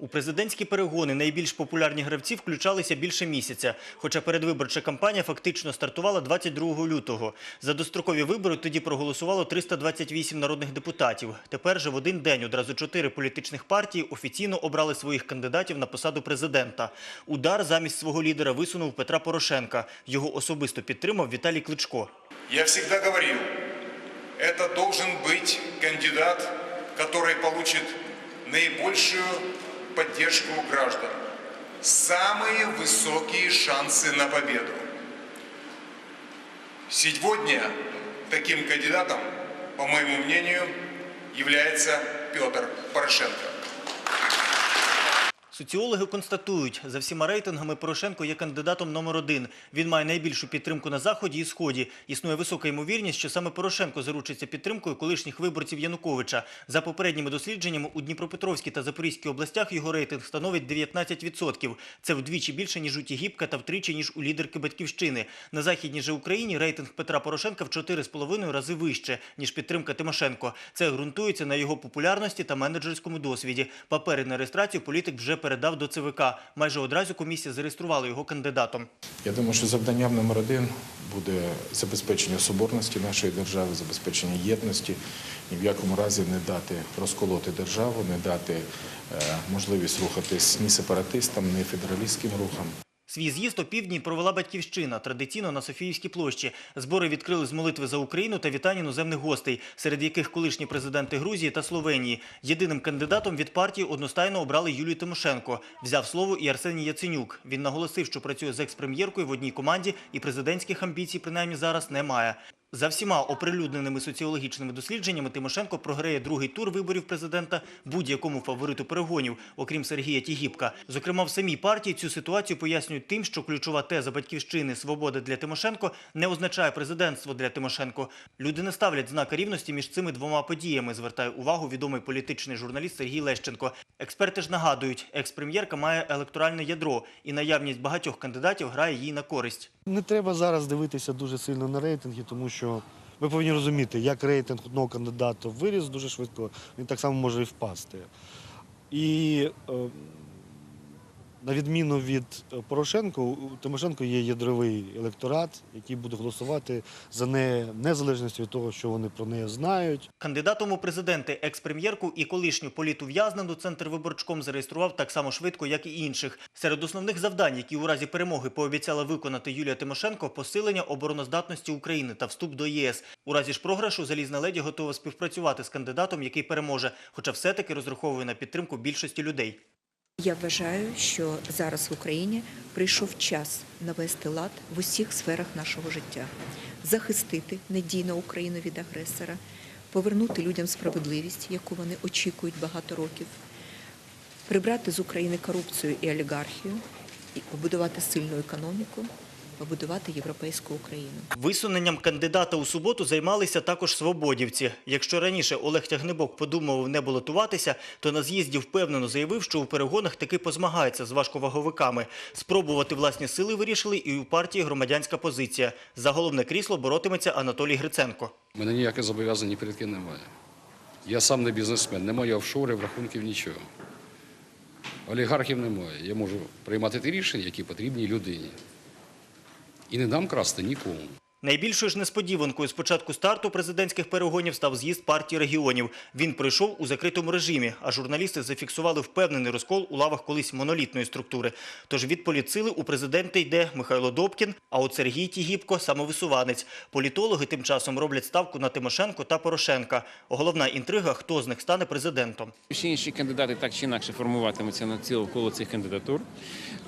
У президентські перегони найбільш популярні гравці включалися більше місяця, хоча передвиборча кампанія фактично стартувала 22 лютого. За дострокові вибори тоді проголосувало 328 народних депутатів. Тепер же в один день одразу чотири політичних партії офіційно обрали своїх кандидатів на посаду президента. Удар замість свого лідера висунув Петра Порошенка. Його особисто підтримав Віталій Кличко. Я всегда говорил, это должен быть кандидат, который получит наибольшую поддержку у граждан, самые высокие шансы на победу. Сегодня таким кандидатом, по моему мнению, является Петр Порошенко. Соціологи констатують, за всіма рейтингами Порошенко є кандидатом номер один. Він має найбільшу підтримку на Заході і Сході. Існує висока ймовірність, що саме Порошенко заручиться підтримкою колишніх виборців Януковича. За попередніми дослідженнями, у Дніпропетровській та Запорізькій областях його рейтинг становить 19%. Це вдвічі більше, ніж у Тігіпка та втричі, ніж у лідерки Батьківщини. На Західній же Україні рейтинг Петра Порошенка в 4,5 рази вище, ніж підтримка Тимошенко. Це ґрунтується на його популярності та менеджерському досвіді. Папери на реєстрацію політик вже передав до ЦВК. Майже одразу комісія зареєструвала його кандидатом. Я думаю, що завданням номер один буде забезпечення соборності нашої держави, забезпечення єдності, ні в якому разі не дати розколоти державу, не дати е, можливість рухатись ні сепаратистам, ні федералістським рухам. Свій з'їзд опівдні провела батьківщина традиційно на Софіївській площі. Збори відкрили з молитви за Україну та вітання іноземних гостей, серед яких колишні президенти Грузії та Словенії. Єдиним кандидатом від партії одностайно обрали Юлію Тимошенко. Взяв слово і Арсеній Яценюк. Він наголосив, що працює з екс-прем'єркою в одній команді і президентських амбіцій принаймні зараз немає. За всіма оприлюдненими соціологічними дослідженнями Тимошенко програє другий тур виборів президента будь-якому фавориту перегонів, окрім Сергія Тігіпка. Зокрема, в самій партії цю ситуацію пояснюють тим, що ключова теза батьківщини «Свобода для Тимошенко» не означає президентство для Тимошенко. Люди не ставлять знака рівності між цими двома подіями, звертає увагу відомий політичний журналіст Сергій Лещенко. Експерти ж нагадують, екс-прем'єрка має електоральне ядро, і наявність багатьох кандидатів грає їй на користь. Не треба зараз дивитися дуже сильно на рейтинги, тому що ми повинні розуміти, як рейтинг одного кандидата виріс дуже швидко, він так само може і впасти. І е, на відміну від е, Порошенка, у Тимошенко є ядровий електорат, який буде голосувати за неї незалежності від того, що вони про неї знають. Кандидатом у президенти екс-прем'єрку і колишню політув'язнену Центр виборчком зареєстрував так само швидко, як і інших. Серед основних завдань, які у разі перемоги пообіцяла виконати Юлія Тимошенко, посилення обороноздатності України та вступ до ЄС. У разі ж програшу залізна леді готова співпрацювати з кандидатом, який переможе, хоча все-таки розраховує на підтримку більшості людей. Я вважаю, що зараз в Україні прийшов час навести лад в усіх сферах нашого життя, захистити надійно Україну від агресора, повернути людям справедливість, яку вони очікують багато років, прибрати з України корупцію і олігархію, і побудувати сильну економіку, побудувати європейську Україну. Висуненням кандидата у суботу займалися також свободівці. Якщо раніше Олег Тягнебок подумав не балотуватися, то на з'їзді впевнено заявив, що у перегонах таки позмагається з важковаговиками. Спробувати власні сили вирішили і у партії громадянська позиція. За головне крісло боротиметься Анатолій Гриценко. У мене ніяких зобов'язань ні перед ким немає. Я сам не бізнесмен, немає офшорів, рахунків, нічого. Олігархів немає. Я можу приймати ті рішення, які потрібні людині. І не дам красти нікому. Найбільшою ж несподіванкою з початку старту президентських перегонів став з'їзд партії регіонів. Він пройшов у закритому режимі, а журналісти зафіксували впевнений розкол у лавах колись монолітної структури. Тож від політсили у президенти йде Михайло Добкін, а от Сергій Тігіпко – самовисуванець. Політологи тим часом роблять ставку на Тимошенко та Порошенка. Головна інтрига – хто з них стане президентом. Всі інші кандидати так чи інакше формуватимуться на ціло коло цих кандидатур.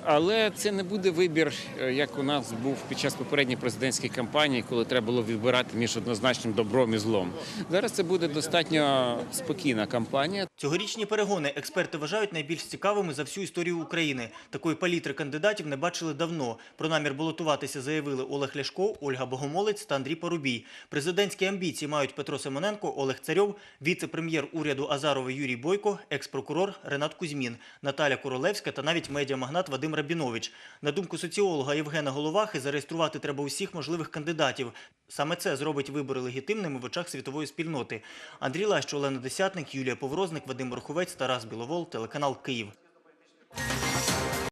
Але це не буде вибір, е, як у нас був під час попередньої президентської кампанії, коли треба було вибирати між однозначним добром і злом. Зараз це буде достатньо спокійна кампанія. Цьогорічні перегони експерти вважають найбільш цікавими за всю історію України. Такої палітри кандидатів не бачили давно. Про намір балотуватися заявили Олег Ляшко, Ольга Богомолець та Андрій Порубій. Президентські амбіції мають Петро Симоненко, Олег Царьов, віце-прем'єр уряду Азарова Юрій Бойко, екс-прокурор Ренат Кузьмін, Наталя Королевська та навіть медіамагнат Вадим Рабінович. На думку соціолога Євгена Головахи, зареєструвати треба усіх можливих кандидатів кандидатів. Саме це зробить вибори легітимними в очах світової спільноти. Андрій Лащ, Олена Десятник, Юлія Поврозник, Вадим Руховець, Тарас Біловол, телеканал Київ.